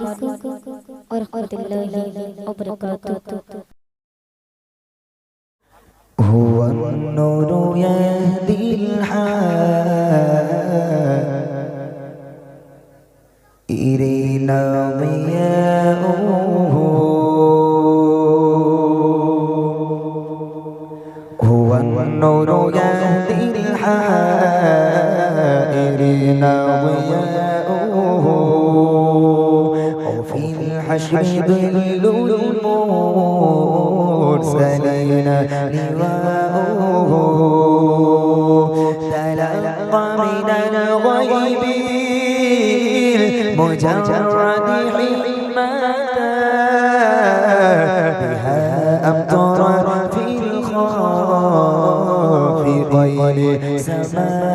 ورحمة الله وبركاته هو النور يهدي الحال إلينا ضياؤه هو النور يهدي الحشر ظل المرسلين لواؤه تلقى من الغيب المجرد حماتا بها أمطر في الخافقين سماؤه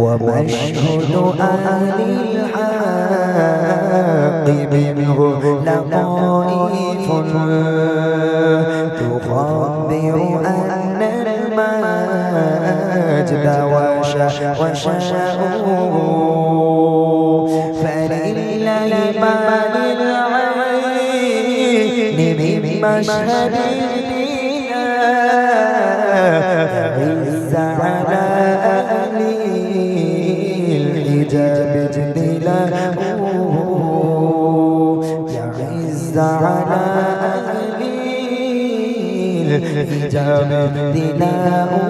ومشهد أهل الحق منه لطائف تخبر أن المجد وشاء فلله ما للعين من مشهد যাবে দিলাম।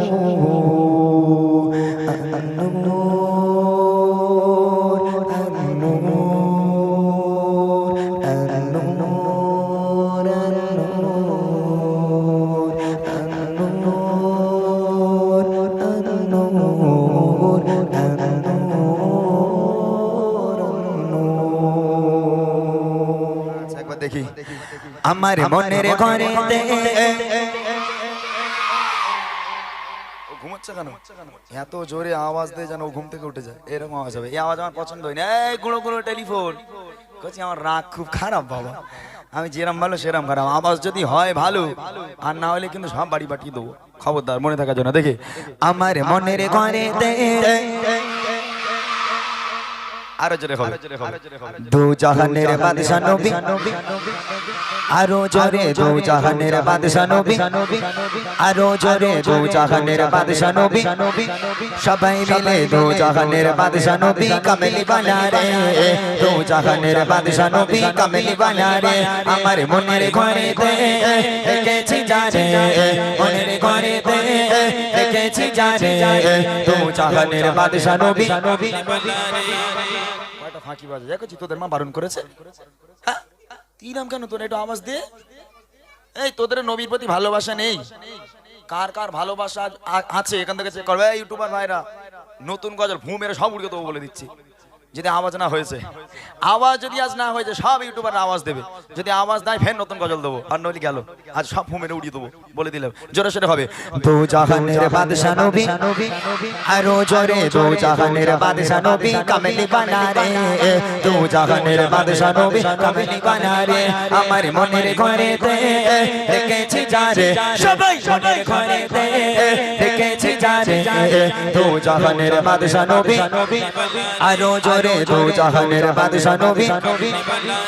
আমার মনের ঘরে। ও ঘুমোচ্ছে কেন? এত জোরে আওয়াজ দিয়ে যেন ও ঘুম থেকে উঠে যায়। এরকম আওয়াজ হবে। এই আওয়াজ আমার পছন্দ হয় না এই গুঁড়ো গুঁড়ো টেলিফোন। বলছি আমার রাগ খুব খারাপ বাবা। আমি যেরম ভালো সেরম খারাপ। আওয়াজ যদি হয় ভালো আর না হলে কিন্তু সব বাড়ি পাঠিয়ে দেবো। খবরদার মনে থাকার জন্য। দেখে। আমার মনের ঘরে আরও জোরে হবে। দু জাহানের বাদশা নবী। আরও জোরে দু জাহানের বাদশা নবী। আরও জোরে দু জাহানের বাদশা নবী। সবাই মিলে দু জাহানের বাদশা নবী কামেলি বানা রে। দু জাহানের বাদশা নবী কামেলি বানা রে। আমার মনের ঘরে দে। দেখেছি জানে মনের ঘরে দে। দেখেছি জানে দু জাহানের বাদশা নবী। কয়টা ফাঁকি বাজে। দেখেছি তোদের মা বারণ করেছে। কি নাম কেন তোর? একটু আওয়াজ দে। এই, তোদের নবীর প্রতি ভালোবাসা নেই। কার কার ভালোবাসা আছে? এখান থেকে চেক করবে ইউটিউবার ভাইরা, নতুন গজল ভূমের সব উড়িয়ে তো বলে দিচ্ছি। যদি আওয়াজ না হয়েছে। আওয়াজ যদি আজ না হয়েছে, সব ইউটিউবার আওয়াজ দেবে। যদি আওয়াজ দেয় ফের নতুন গজল দেবো। আর নইলে গেল আজ সব ভূ উড়িয়ে দেবো। বলে দিলাম। জোরে সোরে হবে। দু জাহানের বাদশা নবী, আরও জোরে দু জাহানের বাদশা নবী, কামেলি বানা দু জাহানের বাদশা নবী, কামেলি বানা আমার মনের ঘরে তে দেখেছি যারে। সবাই মনের ঘরে তে দেখেছি যারে। দু জাহানের বাদশা নবী, আরও জোরে দু জাহানের বাদশা নবী।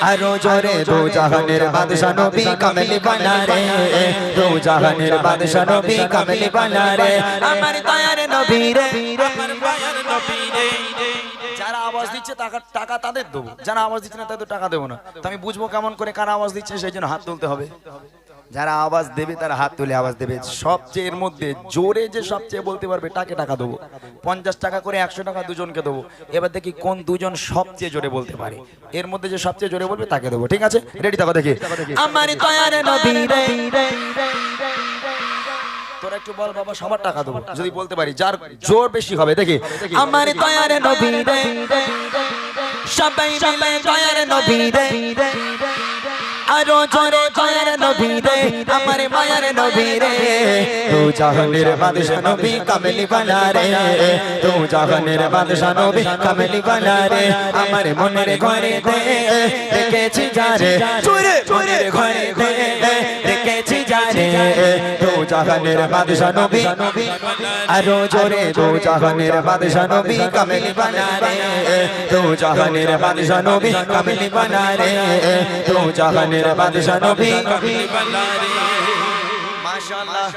আরও জোরে দু জাহানের বাদশা নবী কামেলি বানা রে দু জাহানের বাদশা নবী কামেলি বানা রে আমার দয়ার নবী রে। আমার দয়ার নবী রে। যারা আওয়াজ আওয়াজ দিচ্ছে টাকা টাকা তাদের দেবো। যারা আওয়াজ দিচ্ছে না তাদের টাকা দেবো না। তো আমি বুঝব কেমন করে কারা আওয়াজ দিচ্ছে সেই জন্য হাত তুলতে হবে। যারা আওয়াজ দেবে তারা হাত তুলে আওয়াজ দেবে। সবচেয়ে এর মধ্যে জোরে যে সবচেয়ে বলতে পারবে, তাকে টাকা দেবো। পঞ্চাশ টাকা করে একশো টাকা দুজনকে দেবো। এবার দেখি কোন দুজন সবচেয়ে জোরে বলতে পারে। এর মধ্যে যে সবচেয়ে জোরে বলবে, তাকে দেবো। ঠিক আছে? রেডি থাকো দেখি। তোরা একটু বল বাবা, সবার টাকা দেবো। যদি বলতে পারি, যার জোর বেশি হবে, দেখি। আমার সবাই রে। আরও জোরে জয়ের নবী রে আমার মায়ের নবী রে তু জাহানের বাদশা নবী কামেলি বানা রে তু জাহানের বাদশা নবী কামেলি বানা রে আমার মনের ঘরে দে রেখেছি যারে। চুরে মনের ঘরে দে রেখেছি যারে। জাহানের বাদশা নবী। আরও জোরে জাহানের বাদশা নবী কামেলি জাহানের বাদশা নবী কামেলি জাহানের বাদশা নবী মাশাআল্লাহ।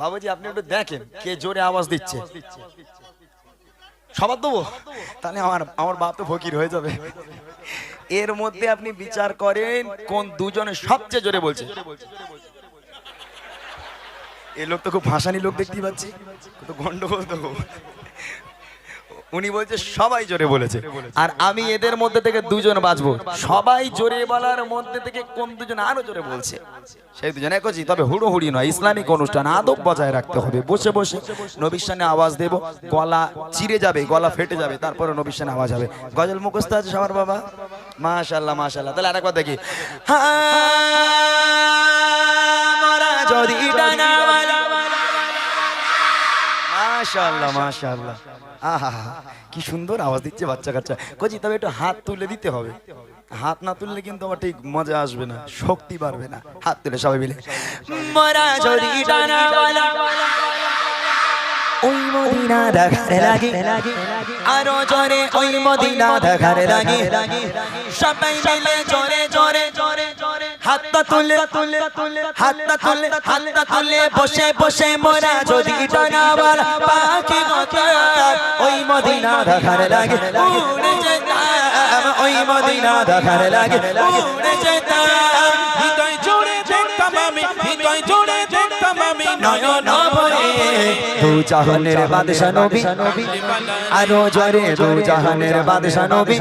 বাবুজি, আপনি একটু দেখেন কে জোরে আওয়াজ দিচ্ছে। সবার দেবো? তাহলে আমার আমার বাপ তো ফকির হয়ে যাবে। এর মধ্যে আপনি বিচার করেন কোন দুজনে সবচেয়ে জোরে বলছে। এই লোক তো খুব ভাসানি লোক দেখতেই পাচ্ছি। কত গন্ডগোল তো। উনি বলছে, সবাই জোরে বলেছে। আর আমি এদের মধ্যে থেকে দুজন বাঁচবো। সবাই জোরে বলার মধ্যে থেকে কোন দুজন আরও জোরে বলছে? সেই দুজন একজি তবে হুড়োহুড়ি নয়, ইসলামিক অনুষ্ঠান আদব বজায় রাখতে হবে। বসে বসে নবীর আওয়াজ দেব, গলা চিরে যাবে, গলা ফেটে যাবে, তারপরে নবীর সামনে আওয়াজ হবে। গজল মুখস্থ আছে সবার বাবা? মাশাল্লাহ মাশাল্লাহ তাহলে আরেকবার দেখি। হারা যদি ডানাওয়ালা মাশাআল্লাহ মাশাআল্লাহ। আহা কি সুন্দর আওয়াজ দিচ্ছে বাচ্চা কাচ্চা। কজি তবে একটু হাত তুলে দিতে হবে। হাত না তুললে কিন্তু আমার ঠিক মজা আসবে না শক্তি বাড়বে না। হাত তুলে সবাই মিলে। ওই মদিনা দেখার লাগে আরও জোরে ওই মদিনা দেখার লাগে। সবাই মিলে জোরে জোরে জোরে। হাতটা তুলে তুলে তুলে হাতটা তুলে হাতটা তুলে বসে বসে মোরা যদি ডানাওয়াল পাখি মত ওই মদিনা দেখার লাগে উড়ে যেতাম ওই মদিনা দেখার লাগে উড়ে যেতাম। হৃদয় জুড়ে দেখতাম আমি হৃদয় জুড়ে দেখতাম আমি নয়ন দু জাহানের বাদশা নবী। আরও জোরে দু জাহানের বাদশা নবী।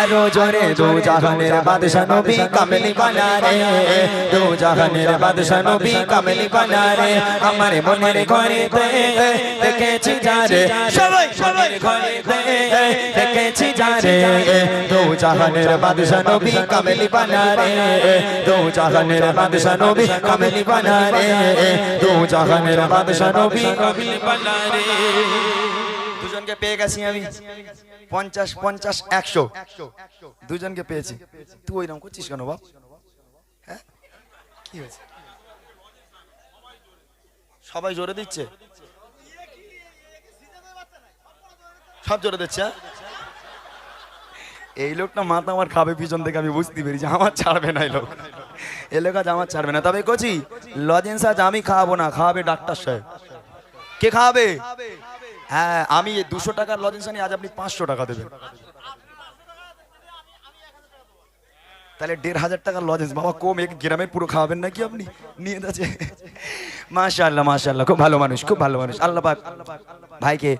আরও জোরে দু জাহানের বাদশা নবী কামেলি বানা রে দু জাহানের বাদশা নবী কামেলি বানা রে আমার মনের ঘরে দেখেছি যারে সবাই সবাই ঘরে দেখেছি যারে দু জাহানের বাদশা নবী কামেলি বানা রে দু জাহানের বাদশা নবী কামেলি বানা দু জাহানের বাদশা নবী। দুজনকে পেয়ে গেছি আমি। পঞ্চাশ পঞ্চাশ একশো। দুজনকে পেয়েছি। তুই ওইরকম করছিস কেন বাপ? হ্যাঁ? কি হয়েছে? সবাই জোরে দিচ্ছে? সব জোরে দিচ্ছে হ্যাঁ? এই লোকটা মাথা আমার খাবে পিছন থেকে আমি বুঝতে পেরেছি। আমার ছাড়বে না এই লোক। এই লোক আজ আমার ছাড়বে না। তবে কচি লজেন্স আজ আমি খাওয়াবো না খাওয়াবে ডাক্তার সাহেব। কে খাওয়াবে? হ্যাঁ আমি দুশো টাকার লজেন্স আনি আজ আপনি পাঁচশো টাকা দেবেন। তাহলে দেড় হাজার টাকার লজেন্স বাবা, কম এক গ্রামের পুরো খাওয়াবেন নাকি আপনি? নিয়ে যাচ্ছে। মাশাআল্লাহ মাশাআল্লাহ, খুব ভালো মানুষ, খুব ভালো মানুষ। আল্লাহ পাক ভাইকে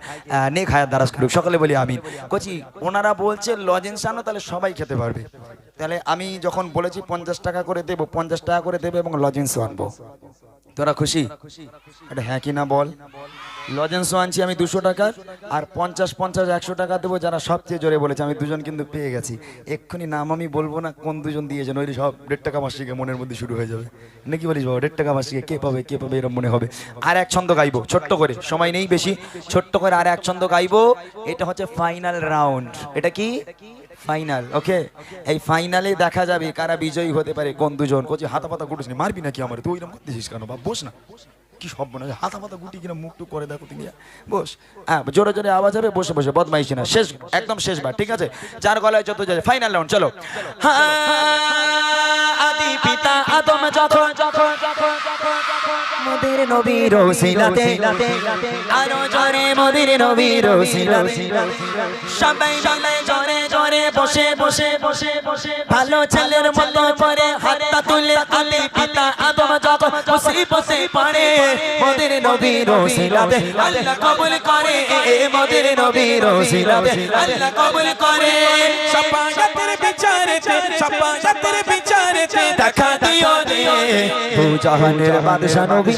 নেক হায়াত দারাজ করুক। সকলে বলি আমিন। কচি, ওনারা বলছে লজেন্স আনো, তাহলে সবাই খেতে পারবে। তাহলে আমি যখন বলেছি পঞ্চাশ টাকা করে দেবো, পঞ্চাশ টাকা করে দেবে এবং লজেন্সও আনব। তোরা খুশি? এটা হ্যাঁ কি না বল? লজেন্সও আনছি আমি দুশো টাকার, আর পঞ্চাশ পঞ্চাশ একশো টাকা দেবো যারা সবচেয়ে জোরে বলেছে, আমি দুজন কিন্তু পেয়ে গেছি। এক্ষুনি নাম আমি বলব না, কোন দুজন দিয়েছেন, ওই সব দেড় টাকা মাসিকে মনের মধ্যে শুরু হয়ে যাবে। নাকি বলিস বাবা, দেড় টাকা মাসিকে কে পাবে কে পাবে এরকম মনে হবে। আর এক ছন্দ গাইবো, ছোট্ট করে, সময় নেই বেশি, ছোট্ট করে আর এক ছন্দ গাইবো, এটা হচ্ছে ফাইনাল রাউন্ড এটা কি? ফাইনাল ওকে এই ফাইনালে দেখা যাবে কারা বিজয়ী হতে পারে, কোন দুজন। কোচি হাতা পাতা গুটিস নি, মারবি নাকি আমার? তুই ওইরকম করতেছিস কেন বা বস না। কি সব মনে হয় হাতা মাথা গুটি কিনা মুখ করে দেখো তুমি। বস হ্যাঁ জোরে জোরে আওয়াজ হবে, বসে বসে, বদমাইশি না, শেষ, একদম শেষবার ঠিক আছে? চার গলায় যত যায় ফাইনাল রাউন্ড চলো। হ্যাঁ আদি পিতা নবীর আরও জোরে মোদের নবীর ওসিলাতে সবাই মিলে জোরে বসে বসে বসে বসে, ভালো ছেলের মতো করে হাতটা তুলে আলি পিতা আদম যখন মুসিবতে পড়ে মোদের নবীর ওসিলাতে আল্লাহ কবুল করে, এ মোদের নবীর ওসিলাতে আল্লাহ কবুল করে। সাপায়াতের বিচারেতে সাপায়াতের বিচারেতে দেখা দিও দু জাহানের বাদশা নবী,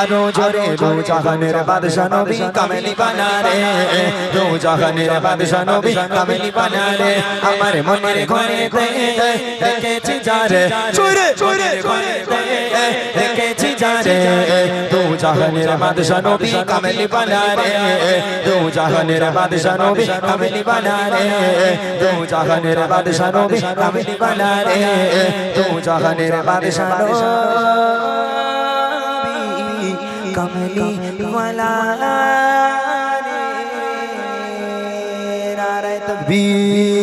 আরও জোরে দু জাহানের বাদশা নবী কামেলি বানা রে জাহানের বাদশা নবী কামেলি বানা রে আমার মনের ঘরে রেখেছি যারে চুরে চুরে ঘরে রেখেছি যারে দু জাহানের বাদশা নবী কামেলি বানা রে দু জাহানের বাদশা নবী কামেলি বানা রে দু জাহানের বাদশা নবী কামেলি বানা রে দু জাহানের বাদশা নবী কামেলি ওয়ালা حبيب